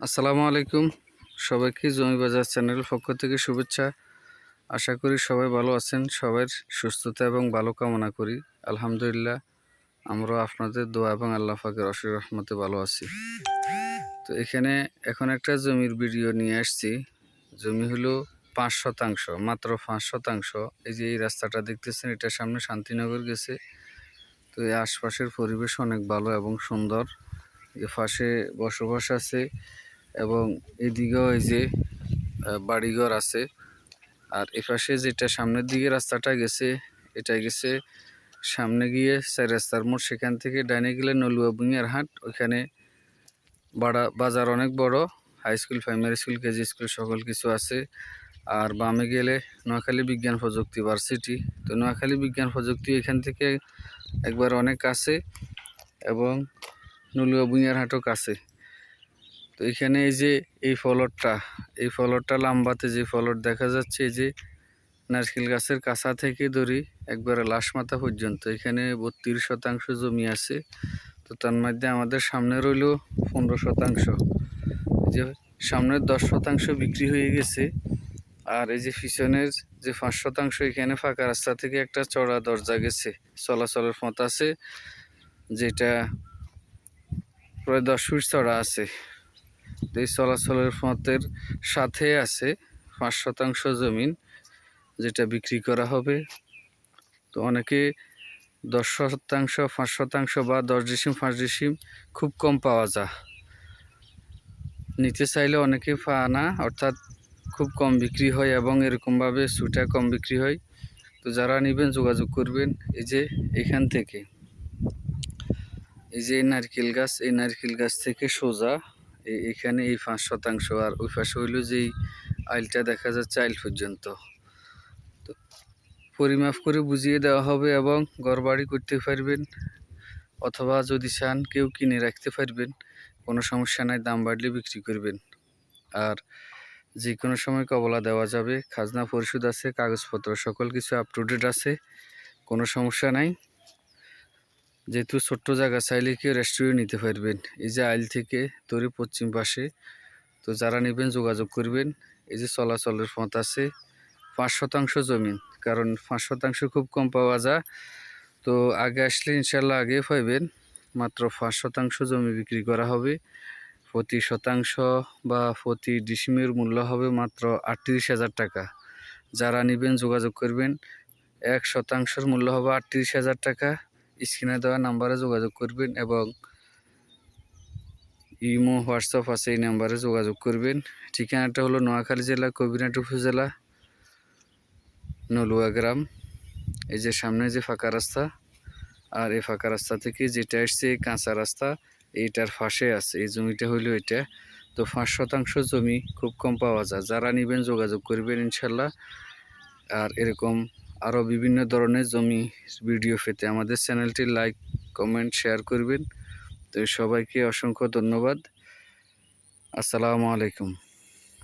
আসসালামু আলাইকুম সবাইকে জমি বাজার চ্যানেল পক্ষ থেকে শুভেচ্ছা। আশা করি সবাই ভালো আছেন সবার সুস্থতা এবং ভালো কামনা করি। আলহামদুলিল্লাহ আমরাও আপনাদের দোয়া এবং আল্লাহ পাকের অসীর রহমতে ভালো আছি। তো এখানে এখন একটা জমির ভিডিও নিয়ে আসছি। জমি হলো পাঁচ শতাংশ, মাত্র পাঁচ শতাংশ। এই যে এই রাস্তাটা দেখতেছেন এটা সামনে শান্তিনগর গেছে। তো এই আশপাশের পরিবেশ অনেক ভালো এবং সুন্দর। এ পাশে বসবাস আছে এবং এদিকেও এই যে বাড়িঘর আছে। আর এপাশে যেটা সামনের দিকে রাস্তাটা গেছে এটা গেছে সামনে গিয়ে চার রাস্তার মোড়। সেখান থেকে ডাইনে গেলে নলুয়া বুনিয়ার হাট ওইখানে বাড়া, বাজার অনেক বড় high school primary school KG school সকল কিছু আছে। আর বামে গেলে নোয়াখালী বিজ্ঞান প্রযুক্তি ভার্সিটি তো নোয়াখালী বিজ্ঞান প্রযুক্তি এখান থেকে একবার অনেক কাছে এবং নলুয়া বুনিয়ার হাটও কাছে। তো এখানে এই যে এই ফলটটা এই ফলটটা লাম্বাতে যে ফলট দেখা যাচ্ছে, এই যে নারকেল গাছের কাছা থেকে ধরি, একবারে লাশ মাথা পর্যন্ত। এখানে বত্রিশ শতাংশ জমি আছে। তো তার মধ্যে আমাদের সামনে রইল পনেরো শতাংশ। যে সামনের দশ শতাংশ বিক্রি হয়ে গেছে। আর এই যে পিছনের যে পাঁচ শতাংশ, এখানে ফাঁকা রাস্তা থেকে একটা চড়া দরজা গেছে। চলাচলের পথ আছে, যেটা প্রায় দশ ফিট চড়া আছে। এই চলাচলের পথের সাথে আছে পাঁচ শতাংশ জমিন যেটা বিক্রি করা হবে। তো অনেকে দশ শতাংশ, পাঁচ শতাংশ বা দশ ডিসিম, পাঁচ ডিসিম খুব কম পাওয়া যায়। নিতে চাইলে অনেকে পায় না, অর্থাৎ খুব কম বিক্রি হয় এবং এরকমভাবে সুটা কম বিক্রি হয়। তো যারা নেবেন, যোগাযোগ করবেন এই যে এখান থেকে। এই যে নারকেল গাছ, এই নারকেল গাছ থেকে সোজা এখানে এই পাঁচ শতাংশ, আর ওই পাশে হইল যে আইলটা দেখা যাচ্ছে আইল পর্যন্ত। তো পরিমাপ করে বুঝিয়ে দেওয়া হবে এবং ঘরবাড়ি করতে পারবেন অথবা যদি চান কেউ কিনে রাখতে পারবেন, কোনো সমস্যা নাই, দাম বাড়লে বিক্রি করবেন। আর যে কোনো সময় কবলা দেওয়া যাবে, খাজনা পরিশোধ আছে, কাগজপত্র সকল কিছু আপ টু ডেট আছে, কোনো সমস্যা নাই। যেহেতু ছোট্ট জায়গা, চাইলে কেউ রেস্টুরেন্ট নিতে পারবেন। এই যে আইল থেকে তরি পশ্চিম পাশে, তো যারা নেবেন যোগাযোগ করবেন। এই যে চলাচলের পথ আছে, পাঁচ শতাংশ জমিন কারণ পাঁচ শতাংশ খুব কম পাওয়া যায়। তো আগে আসলে ইনশাল্লাহ আগে পাইবেন, মাত্র পাঁচ শতাংশ জমি বিক্রি করা হবে। প্রতি শতাংশ বা প্রতি ডিসিমের মূল্য হবে মাত্র আটত্রিশ হাজার টাকা। যারা নেবেন যোগাযোগ করবেন, এক শতাংশের মূল্য হবে আটত্রিশ হাজার টাকা। স্ক্রিনে দেওয়া নাম্বারে যোগাযোগ করবেন এবং ইমো, হোয়াটসঅ্যাপ আছে এই নাম্বারে যোগাযোগ করবেন। ঠিকানাটা হলো নোয়াখালী জেলা কবিরাট উপজেলা, নলুয়া গ্রাম। এই যে সামনে যে ফাঁকা রাস্তা, আর এই ফাঁকা রাস্তা থেকে যেটা এই কাঁচা রাস্তা, এইটার ফাঁসে আছে। এই জমিটা হইল এটা। তো পাঁচ শতাংশ জমি খুব কম পাওয়া যায়। যারা নেবেন যোগাযোগ করবেন ইনশাল্লাহ। আর এরকম আরও বিভিন্ন ধরনের জমি ভিডিও পেতে আমাদের চ্যানেলটি লাইক, কমেন্ট, শেয়ার করবেন। তো সবাইকে অসংখ্য ধন্যবাদ। আসসালামু আলাইকুম।